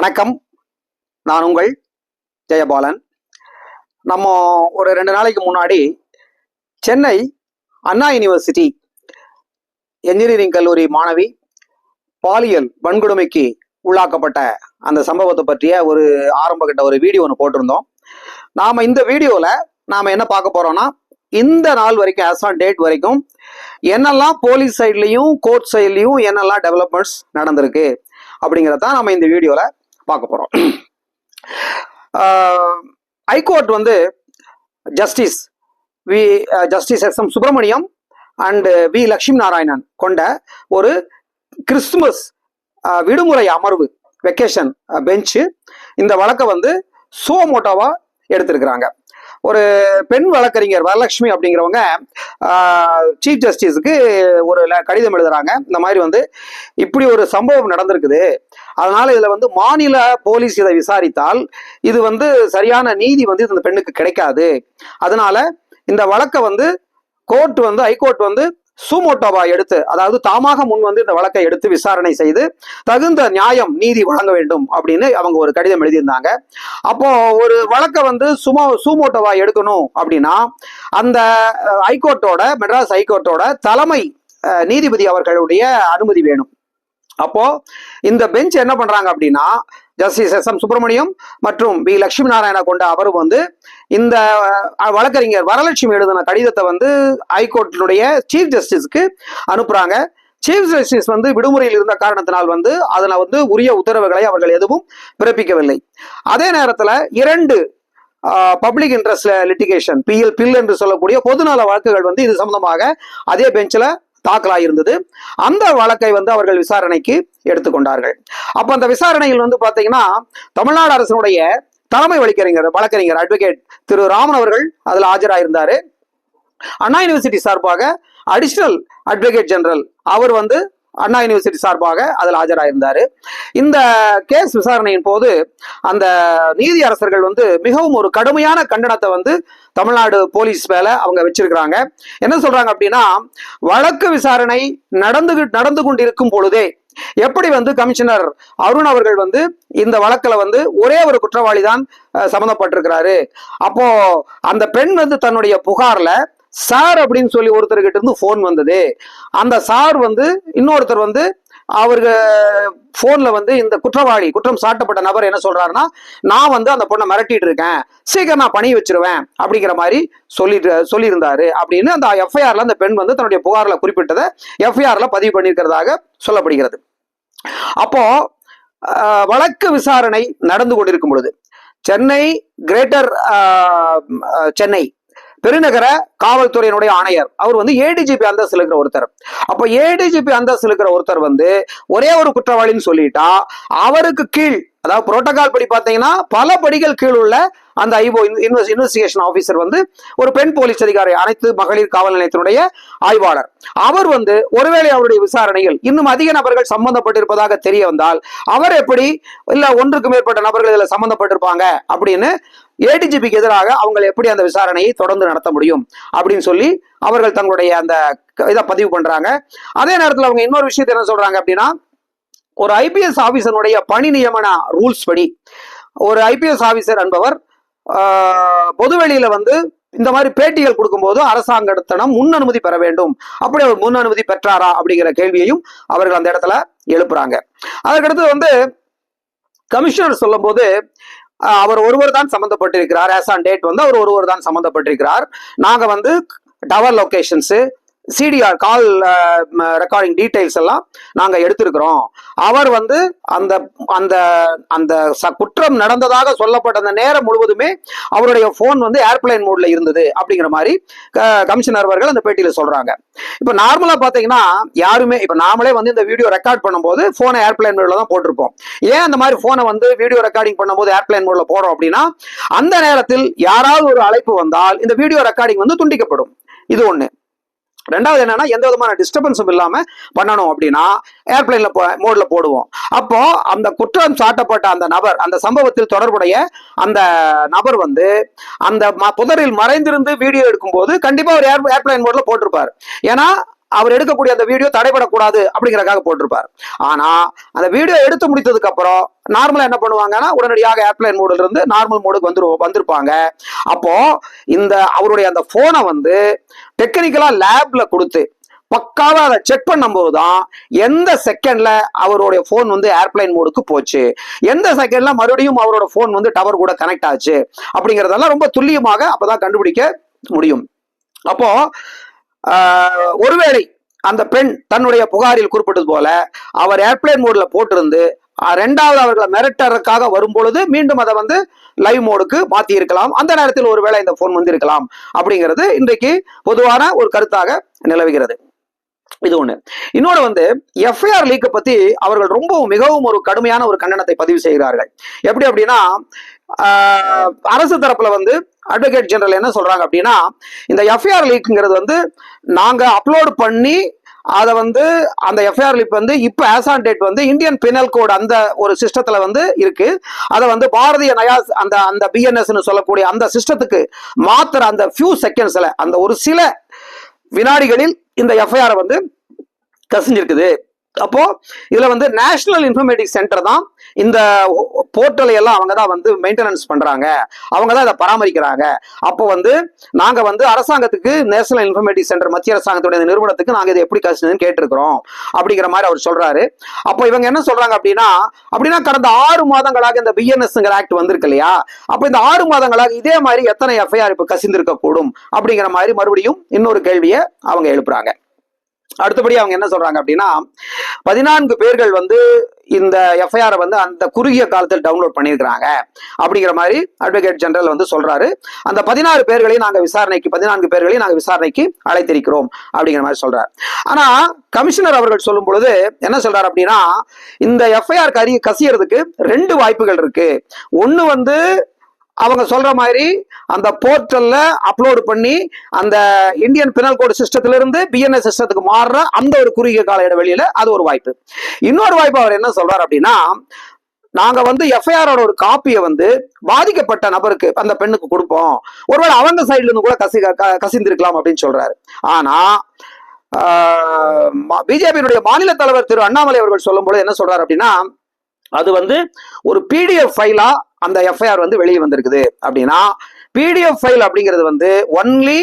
வணக்கம். நான் உங்கள் ஜெயபாலன். நம்ம ஒரு ரெண்டு நாளைக்கு முன்னாடி சென்னை அண்ணா யூனிவர்சிட்டி என்ஜினியரிங் கல்லூரி மாணவி பாலியல் வன்கொடுமைக்கு உள்ளாக்கப்பட்ட அந்த சம்பவத்தை பற்றிய ஒரு ஆரம்ப கட்ட ஒரு வீடியோ ஒன்று போட்டிருந்தோம். நாம் இந்த வீடியோவில் நாம் என்ன பார்க்க போகிறோம்னா இந்த நாள் வரைக்கும் ஆஸ் ஆன் டேட் வரைக்கும் என்னெல்லாம் போலீஸ் சைட்லேயும் கோர்ட் சைட்லேயும் என்னெல்லாம் டெவலப்மெண்ட்ஸ் நடந்திருக்கு அப்படிங்கிறத தான் நம்ம இந்த வீடியோவில் பார்க்க போகிறோம் ஹைகோர்ட் வந்து justice V justice S M Subramaniam and V Lakshmi Narayanan கொண்ட ஒரு கிறிஸ்துமஸ் விடுமுறை அமர்வு வெக்கேஷன் பெஞ்சு இந்த வழக்கை வந்து சுவமோட்டோவா எடுத்திருக்கிறாங்க. ஒரு பெண் வழக்கறிஞர் வரலட்சுமி அப்படிங்கிறவங்க சீஃப் ஜஸ்டிஸுக்கு ஒரு கடிதம் எழுதுறாங்க. இந்த மாதிரி வந்து இப்படி ஒரு சம்பவம் நடந்திருக்குது. அதனால இதில் வந்து மாநில போலீஸ் இதை விசாரித்தால் இது வந்து சரியான நீதி வந்து இந்த பெண்ணுக்கு கிடைக்காது. அதனால இந்த வழக்கை வந்து கோர்ட் வந்து ஹைகோர்ட் வந்து சூமோட்டோவா எடுத்து அதாவது தாமாக முன் வந்து இந்த வழக்கை எடுத்து விசாரணை செய்து தகுந்த நியாயம் நீதி வழங்க வேண்டும் அப்படின்னு அவங்க ஒரு கடிதம் எழுதியிருந்தாங்க. அப்போ ஒரு வழக்கை வந்து சுமோ சூமோட்டோவா எடுக்கணும் அப்படின்னா அந்த ஹைகோர்ட்டோட மெட்ராஸ் ஹைகோர்ட்டோட தலைமை நீதிபதி அவர்களுடைய அனுமதி வேணும். அப்போ இந்த பெஞ்ச் என்ன பண்றாங்க அப்படின்னா ஜஸ்டிஸ் எஸ் எம் சுப்பிரமணியம் மற்றும் வி லட்சுமி நாராயணா கொண்ட அவரும் வந்து இந்த வழக்கறிஞர் வரலட்சுமி எழுதின கடிதத்தை வந்து ஹைகோர்ட்டினுடைய சீஃப் ஜஸ்டிஸ்க்கு அனுப்புறாங்க. சீஃப் ஜஸ்டிஸ் வந்து விடுமுறையில் இருந்த காரணத்தினால் வந்து அதில் வந்து உரிய உத்தரவுகளை அவர்கள் எதுவும் பிறப்பிக்கவில்லை. அதே நேரத்தில் இரண்டு public interest litigation PIL PIL என்று சொல்லக்கூடிய பொதுநல வழக்குகள் வந்து இது சம்பந்தமாக அதே பெஞ்சில் தாக்கலாயிருந்தது. அந்த வழக்கை வந்து அவர்கள் விசாரணைக்கு எடுத்துக்கொண்டார்கள். அப்போ அந்த விசாரணையில் வந்து பார்த்தீங்கன்னா தமிழ்நாடு அரசினுடைய தலைமை வழக்கறிஞர் வழக்கறிஞர் அட்வொகேட் திரு ராமன் அவர்கள் அதுல ஆஜராயிருந்தாரு. அண்ணா யூனிவர்சிட்டி சார்பாக அடிஷனல் அட்வொகேட் ஜெனரல் அவர் வந்து அண்ணா யூனிவர்சிட்டி சார்பாக அதில் ஆஜராயிருந்தாரு. இந்த கேஸ் விசாரணையின் போது அந்த நீதி அரசர்கள் வந்து மிகவும் ஒரு கடுமையான கண்டனத்தை வந்து தமிழ்நாடு போலீஸ் மேல அவங்க வச்சிருக்கிறாங்க. என்ன சொல்றாங்க அப்படின்னா வழக்கு விசாரணை நடந்து நடந்து கொண்டிருக்கும் பொழுதே எப்படி வந்து கமிஷனர் அருண் அவர்கள் வந்து இந்த வழக்குல வந்து ஒரே ஒரு குற்றவாளி தான் சம்மந்தப்பட்டிருக்கிறாரு? அப்போ அந்த பெண் வந்து தன்னுடைய புகார்ல சார் அப்படின்னு சொல்லி ஒருத்தர்கிட்ட இருந்து ஃபோன் வந்தது. அந்த சார் வந்து இன்னொருத்தர் வந்து அவருக்கு ஃபோனில் வந்து இந்த குற்றவாளி குற்றம் சாட்டப்பட்ட நபர் என்ன சொல்கிறாருன்னா நான் வந்து அந்த பொண்ணை மிரட்டிட்டு இருக்கேன். சீக்கிரம் நான் பணி வச்சிருவேன் அப்படிங்கிற மாதிரி சொல்லிட்டு சொல்லியிருந்தாரு. அப்படின்னு அந்த எஃப்ஐஆரில் அந்த பெண் வந்து தன்னுடைய புகாரில் குறிப்பிட்டதை எஃப்ஐஆரில் பதிவு பண்ணியிருக்கிறதாக சொல்லப்படுகிறது. அப்போ வழக்கு விசாரணை நடந்து கொண்டிருக்கும் பொழுது சென்னை கிரேட்டர் சென்னை பெருநகர காவல்துறையினுடைய ஆணையர். அவர் வந்து ஏடிஜிபி அந்தஸ்து இருக்கிற ஒருத்தர். அப்போ ஏடிஜிபி அந்தஸ்தில் இருக்கிற ஒருத்தர் வந்து ஒரே ஒரு குற்றவாளின்னு சொல்லிட்டா அவருக்கு கீழ் அதாவது புரோட்டோகால் படி பார்த்தீங்கன்னா பல படிகள் கீழ் உள்ள அந்த ஐஓ இன்வெஸ்டிகேஷன் ஆஃபீஸர் வந்து ஒரு பெண் போலீஸ் அதிகாரி அனைத்து மகளிர் காவல் நிலையத்தினுடைய ஆய்வாளர். அவர் வந்து ஒருவேளை அவருடைய விசாரணையில் இன்னும் அதிக நபர்கள் சம்பந்தப்பட்டிருப்பதாக தெரிய வந்தால் அவர் எப்படி இல்ல ஒன்றுக்கு மேற்பட்ட நபர்கள் இதுல சம்பந்தப்பட்டிருப்பாங்க அப்படின்னு ஏடிஜிபிக்கு எதிராக அவங்க எப்படி அந்த விசாரணையை தொடர்ந்து நடத்த முடியும் அப்படின்னு சொல்லி அவர்கள் தங்களுடைய அந்த இதை பதிவு பண்றாங்க. அதே நேரத்தில் அவங்க இன்னொரு விஷயத்தை என்ன சொல்றாங்க அப்படின்னா ஒரு ஐபிஎஸ் ஆபீசருடைய பணி நியமன ரூல்ஸ் படி ஒரு ஐபிஎஸ் ஆபீசர் என்பவர் பொதுவெளியில வந்து இந்த மாதிரி பேட்டிகள் கொடுக்கும்போது அரசாங்கத்திடம் முன் அனுமதி பெற வேண்டும். அப்படி அவர் முன் அனுமதி பெற்றாரா அப்படிங்கிற கேள்வியையும் அவர்கள் அந்த இடத்துல எழுப்புறாங்க. அதற்கடுத்து வந்து கமிஷனர் சொல்லும்போது ஆஹ், அவர் ஒருவர் தான் சம்மந்தப்பட்டிருக்கிறார் ஆஸ் ஆன் டேட் வந்து அவர் ஒருவர் தான் சம்மந்தப்பட்டிருக்கிறார் நாங்க வந்து tower locations CDR call recording details எல்லாம் நாங்கள் எடுத்திருக்கிறோம். அவர் வந்து அந்த அந்த அந்த ச- குற்றம் நடந்ததாக சொல்லப்பட்ட அந்த நேரம் முழுவதுமே அவருடைய ஃபோன் வந்து ஏர்பிளைன் மோட்ல இருந்தது அப்படிங்கிற மாதிரி க- கமிஷனர் அவர்கள் அந்த பேட்டியில் சொல்றாங்க. இப்போ நார்மலாக பார்த்தீங்கன்னா யாருமே இப்போ நாமளே வந்து இந்த வீடியோ ரெக்கார்ட் பண்ணும்போது ஃபோனை ஏர்பிளைன் மோட்ல தான் போட்டிருப்போம். ஏன் அந்த மாதிரி ஃபோனை வந்து வீடியோ ரெக்கார்டிங் பண்ணும்போது ஏர்பிளைன் மோட்ல போடுறோம் அப்படின்னா அந்த நேரத்தில் யாராவது ஒரு அழைப்பு வந்தால் இந்த வீடியோ ரெக்கார்டிங் வந்து துண்டிக்கப்படும். இது ஒன்று ரெண்டாவது என்னன்னா எந்த விதமான டிஸ்டர்பன்ஸும் இல்லாம பண்ணணும் அப்படின்னா ஏர்பிளைன்ல மோட்ல போடுவோம். அப்போ அந்த குற்றம் சாட்டப்பட்ட அந்த நபர் அந்த சம்பவத்தில் தொடர்புடைய அந்த நபர் வந்து அந்த ம- புதரில் மறைந்திருந்து வீடியோ எடுக்கும்போது கண்டிப்பா ஒரு ஏர் ஏர்பிளைன் மோட்ல போட்டிருப்பார். ஏன்னா அவர் எடுக்கக்கூடிய அந்த வீடியோ தடைபடக்கூடாது அப்படிங்கிறக்காக போட்டிருப்பார். ஆனா அந்த வீடியோ எடுத்து முடித்ததுக்கு அப்புறம் நார்மலா என்ன பண்ணுவாங்கன்னா உடனடியாக ஏர்பிளைன் மோடுல இருந்து நார்மல் மோடுக்கு வந்துரு வந்திருப்பாங்க. அப்போ இந்த அவருடைய அந்த போனை வந்து டெக்னிக்கலா லேப்ல கொடுத்து பக்காவா அதை செக் பண்ணும்போது தான் எந்த செகண்ட்ல அவருடைய போன் வந்து ஏர்பிளைன் மோடுக்கு போச்சு. எந்த செகண்ட்ல மறுபடியும் அவரோட போன் வந்து டவர் கூட கனெக்ட் ஆச்சு. அப்படிங்கறதெல்லாம் ரொம்ப துல்லியமாக அப்பதான் கண்டுபிடிக்க முடியும். அப்போ ஒருவேளை அந்த பெண் தன்னுடைய புகாரில் குறிப்பிட்டது போல அவர் ஏர்பிளைன் மோட்ல போட்டிருந்து ரெண்டாவது அவர்களை மிரட்டறதுக்காக வரும் பொழுது மீண்டும் அதை வந்து லைவ் மோடுக்கு மாத்தி இருக்கலாம் அந்த நேரத்தில் ஒருவேளை இந்த போன் வந்திருக்கலாம். அப்படிங்கிறது இன்றைக்கு பொதுவான ஒரு கருத்தாக நிலவுகிறது. இது ஒண்ணு. இன்னொன்று வந்து எஃப்ஐஆர் லீக்கை பத்தி அவர்கள் ரொம்பவும் மிகவும் ஒரு கடுமையான ஒரு கண்டனத்தை பதிவு செய்கிறார்கள். எப்படி அப்படின்னா அரசு தரப்புல வந்து அட்வொகேட் ஜெனரல் என்ன சொல்றாங்க அப்படின்னா இந்த எஃப்ஐஆர் லீக்குங்கிறது வந்து நாங்க அப்லோட் பண்ணி அதை வந்து அந்த எஃப்ஐஆர் லீக் வந்து இப்போ ஆஸ் ஆன் டேட் வந்து இந்தியன் பினல் கோட் அந்த ஒரு சிஸ்டத்தில் வந்து இருக்கு. அதை வந்து பாரதிய நயாஸ் அந்த அந்த பிஎன்எஸ்னு சொல்லக்கூடிய அந்த சிஸ்டத்துக்கு மாத்திர அந்த ஃபியூ செகண்ட்ஸில் அந்த ஒரு சில வினாடிகளில் இந்த எஃப்ஐஆர் வந்து கசிஞ்சிருக்குது. அப்போ இதுல வந்து நேஷனல் இன்ஃபர்மேட்டிக் சென்டர் தான் இந்த போர்ட்டலை எல்லாம் அவங்க தான் வந்து மெயின்டெனன்ஸ் பண்றாங்க. அவங்க தான் இதை பராமரிக்கிறாங்க. அப்போ வந்து நாங்க வந்து அரசாங்கத்துக்கு நேஷனல் இன்ஃபர்மேட்டிக் சென்டர் மத்திய அரசாங்கத்துடைய நிறுவனத்துக்கு நாங்க இதை எப்படி கசினதுன்னு கேட்டிருக்கிறோம். அப்படிங்கிற மாதிரி அவர் சொல்றாரு. அப்போ இவங்க என்ன சொல்றாங்க அப்படின்னா அப்படின்னா கடந்த ஆறு மாதங்களாக இந்த பிஎன்எஸ்ங்கிற ஆக்ட் வந்திருக்கு இல்லையா? அப்போ இந்த ஆறு மாதங்களாக இதே மாதிரி எத்தனை எஃப்ஐஆர் இப்போ கசிந்திருக்க கூடும் அப்படிங்கிற மாதிரி மறுபடியும் இன்னொரு கேள்வியை அவங்க எழுப்புறாங்க. அடுத்தபடி அவங்க என்ன சொல்றாங்க அப்படின்னா பதினான்கு பேர்கள் வந்து இந்த எஃப்ஐஆர் வந்து அந்த குறுகிய காலத்தில் டவுன்லோட் பண்ணியிருக்கிறாங்க அப்படிங்கிற மாதிரி அட்வொகேட் ஜெனரல் வந்து சொல்றாரு. அந்த பதினாறு பேர்களையும் நாங்கள் விசாரணைக்கு பதினான்கு பேர்களையும் நாங்கள் விசாரணைக்கு அழைத்திருக்கிறோம் அப்படிங்கிற மாதிரி சொல்றாரு. ஆனா கமிஷனர் அவர்கள் சொல்லும் பொழுது என்ன சொல்றாரு அப்படின்னா இந்த எஃப்ஐஆர் கறி கசியறதுக்கு ரெண்டு வாய்ப்புகள் இருக்கு. ஒன்னு வந்து அவங்க சொல்ற மாதிரி அந்த போர்ட்டல்ல அப்லோடு பண்ணி அந்த இந்தியன் பினல் கோட் சிஸ்டத்துல இருந்து பிஎன்எஸ் சிஸ்டத்துக்கு மாறுற அந்த ஒரு குறுகிய கால இடைவெளியில அது ஒரு வாய்ப்பு. இன்னொரு வாய்ப்பு அவர் என்ன சொல்றாரு அப்படின்னா நாங்க வந்து எஃப்ஐஆரோட ஒரு காப்பியை வந்து பாதிக்கப்பட்ட நபருக்கு அந்த பெண்ணுக்கு கொடுப்போம். ஒருவேளை அவங்க சைட்ல இருந்து கூட கசி க- கசிந்திருக்கலாம் அப்படின்னு சொல்றாரு. ஆனா பிஜேபியினுடைய மாநில தலைவர் திரு அண்ணாமலை அவர்கள் சொல்லும்போது என்ன சொல்றாரு அப்படின்னா அது வந்து ஒரு பிடிஎஃப் ஃபைலா அந்த எஃப்ஐஆர் வந்து வெளியே வந்திருக்குது அப்படின்னா பிடிஎஃப் ஃபைல் அப்படிங்கிறது வந்து ஒன்லி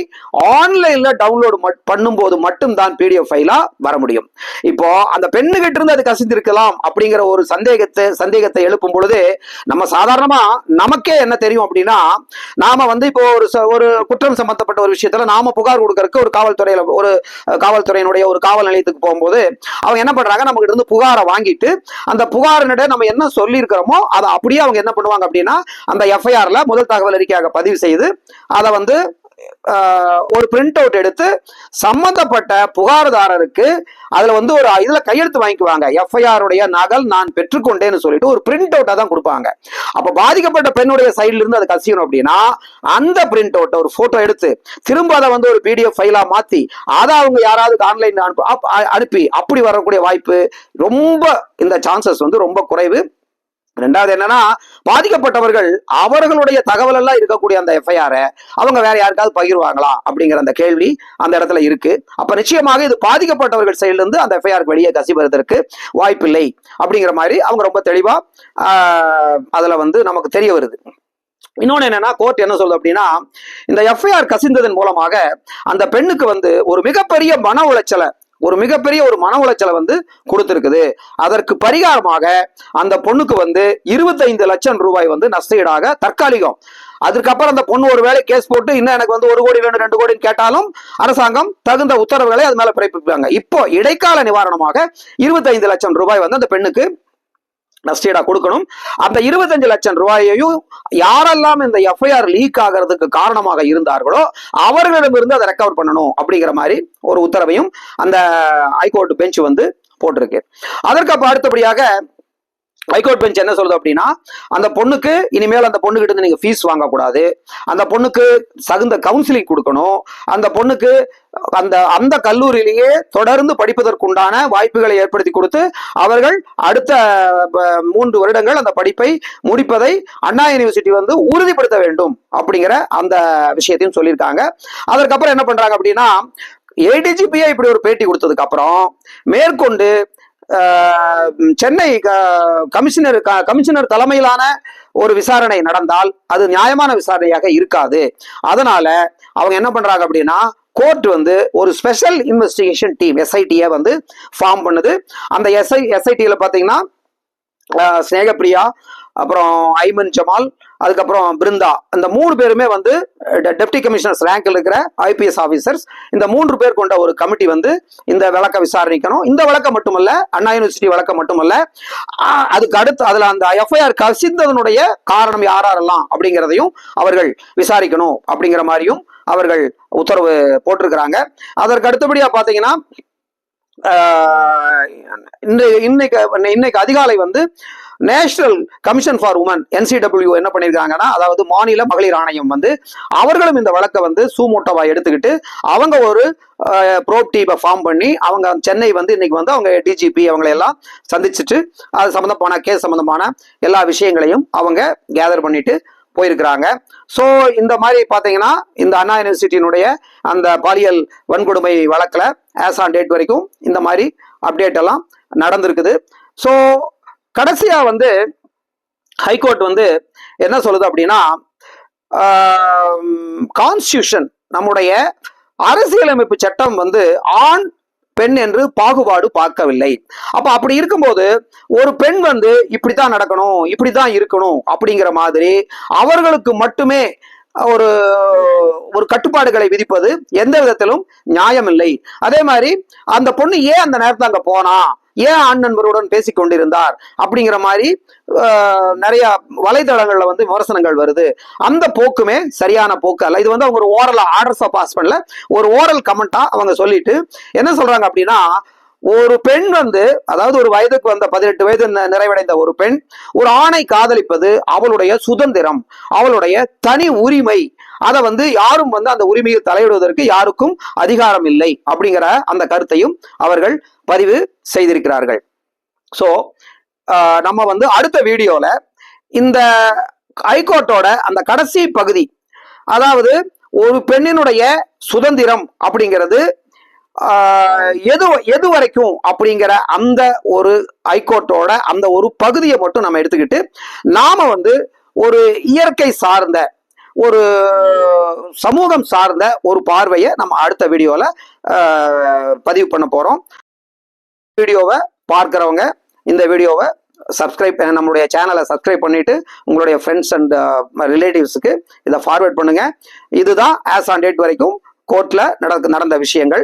ஆன்லைன்ல டவுன்லோடு பண்ணும்போது மட்டும்தான் பிடிஎஃப் ஃபைலா வர முடியும். இப்போ அந்த பெண்ணுகிட்ட இருந்து அது கசிந்திருக்கலாம் அப்படிங்கிற ஒரு சந்தேகத்தை சந்தேகத்தை எழுப்பும் பொழுது நம்ம சாதாரணமா நமக்கே என்ன தெரியும் அப்படின்னா நாம வந்து இப்போ ஒரு ச- ஒரு குற்றம் சம்பந்தப்பட்ட ஒரு விஷயத்துல நாம புகார் கொடுக்கறதுக்கு ஒரு காவல்துறையில ஒரு காவல்துறையினுடைய ஒரு காவல் நிலையத்துக்கு போகும்போது அவங்க என்ன பண்றாங்க நம்ம கிட்ட இருந்து புகாரை வாங்கிட்டு அந்த புகாரினிட நம்ம என்ன சொல்லியிருக்கிறோமோ அதை அப்படியே அவங்க என்ன பண்ணுவாங்க அப்படின்னா அந்த எஃப்ஐஆர்ல முதல் தகவல் அறிக்கையாக பதிவு செய்து அதை வந்து ஒரு பிரிண்ட் அவுட் எடுத்து சம்பந்தப்பட்ட புகார்தாரருக்கு அதுல வந்து ஒரு இதுல கையெழுத்து வாங்கிக்குவாங்க. எஃப்ஐஆர் உடைய நகல் நான் பெற்றுக்கொண்டேன்னு சொல்லிட்டு ஒரு பிரிண்ட் அவுட்டா தான் கொடுப்பாங்க. அப்ப பாதிக்கப்பட்ட பெண்ணுடைய சைட்ல இருந்து அது கசியணும் அப்படின்னா அந்த பிரிண்ட் அவுட்டை ஒரு போட்டோ எடுத்து திரும்ப அதை வந்து ஒரு பிடிஎஃப் ஃபைலா மாத்தி அதை அவங்க யாராவது ஆன்லைன் அனுப்பி அப்படி வரக்கூடிய வாய்ப்பு ரொம்ப இந்த சான்சஸ் வந்து ரொம்ப குறைவு. ரெண்டாவது என்னன்னா பாதிக்கப்பட்டவர்கள் அவர்களுடைய தகவல் எல்லாம் இருக்கக்கூடிய அந்த எஃப்ஐஆர் அவங்க வேற யாருக்காவது பகிர்வாங்களா அப்படிங்கிற அந்த கேள்வி அந்த இடத்துல இருக்கு. அப்ப நிச்சயமாக இது பாதிக்கப்பட்டவர்கள் சைடுல இருந்து அந்த எஃப்ஐஆர் வெளியே கசிவதற்கு வாய்ப்பில்லை அப்படிங்கிற மாதிரி அவங்க ரொம்ப தெளிவா ஆஹ், அதுல வந்து நமக்கு தெரிய வருது. இன்னொன்னு என்னன்னா கோர்ட் என்ன சொல்லுது அப்படின்னா இந்த எஃப்ஐஆர் கசிந்ததன் மூலமாக அந்த பெண்ணுக்கு வந்து ஒரு மிகப்பெரிய மன உளைச்சலை ஒரு மிகப்பெரிய ஒரு மன உளைச்சலை வந்து கொடுத்துருக்குது. அதற்கு பரிகாரமாக அந்த பொண்ணுக்கு வந்து இருபத்தைந்து லட்சம் ரூபாய் வந்து நஷ்டஈடாக தற்காலிகம். அதுக்கப்புறம் அந்த பொண்ணு ஒரு வேலை கேஸ் போட்டு இன்னும் எனக்கு வந்து ஒரு கோடி வேணும் ரெண்டு கோடின்னு கேட்டாலும் அரசாங்கம் தகுந்த உத்தரவுகளை அது மேல பிறப்பிப்பாங்க. இப்போ இடைக்கால நிவாரணமாக இருபத்தைந்து லட்சம் ரூபாய் வந்து அந்த பெண்ணுக்கு நஷ்டீடா கொடுக்கணும். அந்த இருபத்தஞ்சு லட்சம் ரூபாயையும் யாரெல்லாம் இந்த எஃப்ஐஆர் லீக் ஆகிறதுக்கு காரணமாக இருந்தார்களோ அவர்களிடமிருந்து அதை ரெக்கவர் பண்ணணும் அப்படிங்கிற மாதிரி ஒரு உத்தரவையும் அந்த ஹைகோர்ட் பெஞ்ச் வந்து போட்டிருக்கு. அதற்கு அப்ப அடுத்தபடியாக ஹைகோர்ட் பெஞ்ச் என்ன சொல்லுது அப்படின்னா அந்த பொண்ணுக்கு இனிமேல் அந்த பொண்ணுகிட்ட இருந்து நீங்க ஃபீஸ் வாங்கக்கூடாது. அந்த பொண்ணுக்கு தகுந்த கவுன்சிலிங் கொடுக்கணும். அந்த பொண்ணுக்கு அந்த அந்த கல்லூரியிலேயே தொடர்ந்து படிப்பதற்குண்டான வாய்ப்புகளை ஏற்படுத்தி கொடுத்து அவர்கள் அடுத்த மூன்று வருடங்கள் அந்த படிப்பை முடிப்பதை அண்ணா யூனிவர்சிட்டி வந்து உறுதிப்படுத்த வேண்டும் அப்படிங்கிற அந்த விஷயத்தையும் சொல்லியிருக்காங்க. அதற்கப்புறம் என்ன பண்றாங்க அப்படின்னா ஏடிஜிபியா இப்படி ஒரு பேட்டி கொடுத்ததுக்கு அப்புறம் மேற்கொண்டு சென்னை க- கமிஷனர் க- கமிஷனர் தலைமையிலான ஒரு விசாரணை நடந்தால் அது நியாயமான விசாரணையாக இருக்காது. அதனால அவங்க என்ன பண்றாங்க அப்படின்னா கோர்ட் வந்து ஒரு ஸ்பெஷல் இன்வெஸ்டிகேஷன் டீம் எஸ்ஐடியை வந்து ஃபார்ம் பண்ணுது. அந்த எஸ்ஐ எஸ்ஐடியில் பார்த்தீங்கன்னா ஸ்னேகப்பிரியா அப்புறம் ஐமன் ஜமால் அதுக்கப்புறம் பிருந்தா. இந்த மூணு பேருமே வந்து டெப்டி கமிஷனர்ஸ் ரேங்க்ல இருக்கிற ஐபிஎஸ் ஆஃபீஸர்ஸ் இந்த மூன்று பேர் கொண்ட ஒரு கமிட்டி வந்து இந்த விளக்க விசாரணிக்கணும். இந்த வழக்கம் மட்டுமல்ல அண்ணா யூனிவர்சிட்டி வழக்கம் மட்டுமல்ல அதுக்கு அடுத்து அதுல அந்த எஃப்ஐஆர் கசிந்ததனுடைய காரணம் யாரெல்லாம் அப்படிங்கிறதையும் அவர்கள் விசாரிக்கணும் அப்படிங்கிற மாதிரியும் அவர்கள் உத்தரவு போட்டிருக்கிறாங்க. அதற்கு அடுத்தபடியா பாத்தீங்கன்னா இன்றைக்கு இன்னைக்கு இன்னைக்கு அதிகாலை வந்து national commission for women NCW என்ன பண்ணியிருக்காங்கன்னா அதாவது மாநில மகளிர் ஆணையம் வந்து அவர்களும் இந்த வழக்கை வந்து சூமோட்டோவா எடுத்துக்கிட்டு அவங்க ஒரு ப்ரோப் டீமை ஃபார்ம் பண்ணி அவங்க சென்னை வந்து இன்னைக்கு வந்து அவங்க டிஜிபி அவங்களை எல்லாம் சந்திச்சுட்டு அது சம்மந்தமான கேஸ் சம்மந்தமான எல்லா விஷயங்களையும் அவங்க கேதர் பண்ணிட்டு போயிருக்கிறாங்க. ஸோ இந்த மாதிரி பார்த்தீங்கன்னா இந்த அண்ணா யூனிவர்சிட்டியினுடைய அந்த பாலியல் வன்கொடுமை வழக்கில் ஆஸ் ஆன் டேட் வரைக்கும் இந்த மாதிரி அப்டேட் எல்லாம் நடந்திருக்குது. ஸோ கடைசியா வந்து ஹைகோர்ட் வந்து என்ன சொல்லுது அப்படின்னா கான்ஸ்டியூஷன் நம்முடைய அரசியலமைப்பு சட்டம் வந்து ஆண் பெண் என்று பாகுபாடு பார்க்கவில்லை. அப்ப அப்படி இருக்கும்போது ஒரு பெண் வந்து இப்படித்தான் நடக்கணும் இப்படித்தான் இருக்கணும் அப்படிங்கிற மாதிரி அவர்களுக்கு மட்டுமே ஒரு ஒரு கட்டுப்பாடுகளை விதிப்பது எந்த விதத்திலும் நியாயமில்லை. அதே மாதிரி அந்த பொண்ணு ஏன் அந்த நேரத்தை அங்க போனா? ஏன் ஆண் நண்பருடன் பேசிக் கொண்டிருந்தார்? அப்படிங்கிற மாதிரி நிறைய வலைதளங்கள்ல வந்து விமர்சனங்கள் வருது. அந்த போக்குமே சரியான போக்கு அல்ல. இது வந்து அவங்க ஒரு ஓரல் ஆர்டர்ஸா பாஸ் பண்ணல. ஒரு ஓரல் கமெண்டா அவங்க சொல்லிட்டு என்ன சொல்றாங்க அப்படின்னா ஒரு பெண் வந்து அதாவது ஒரு வயதுக்கு வந்த பதினெட்டு வயது நிறைவடைந்த ஒரு பெண் ஒரு ஆணை காதலிப்பது அவளுடைய சுதந்திரம் அவளுடைய தனி உரிமை. அதை வந்து யாரும் வந்து அந்த உரிமையில் தலையிடுவதற்கு யாருக்கும் அதிகாரம் இல்லை அப்படிங்கிற அந்த கருத்தையும் அவர்கள் பதிவு செய்திருக்கிறார்கள். ஸோ நம்ம வந்து அடுத்த வீடியோல இந்த ஹைகோர்ட்டோட அந்த கடைசி பகுதி அதாவது ஒரு பெண்ணினுடைய சுதந்திரம் அப்படிங்கிறது எது எது வரைக்கும் அப்படிங்கிற அந்த ஒரு ஹைகோர்ட்டோட அந்த ஒரு பகுதியை மட்டும் நம்ம எடுத்துக்கிட்டு நாம வந்து ஒரு இயற்கை சார்ந்த ஒரு சமூகம் சார்ந்த ஒரு பார்வையை நம்ம அடுத்த வீடியோவில் பதிவு பண்ண போகிறோம் வீடியோவை பார்க்குறவங்க இந்த வீடியோவை சப்ஸ்கிரைப் நம்மளுடைய சேனலை சப்ஸ்கிரைப் பண்ணிவிட்டு உங்களுடைய ஃப்ரெண்ட்ஸ் அண்ட் ரிலேட்டிவ்ஸுக்கு இதை ஃபார்வேர்ட் பண்ணுங்க. இதுதான் ஆஸ் ஆன் டேட் வரைக்கும் கோர்ட்டில் நடக்க நடந்த விஷயங்கள்.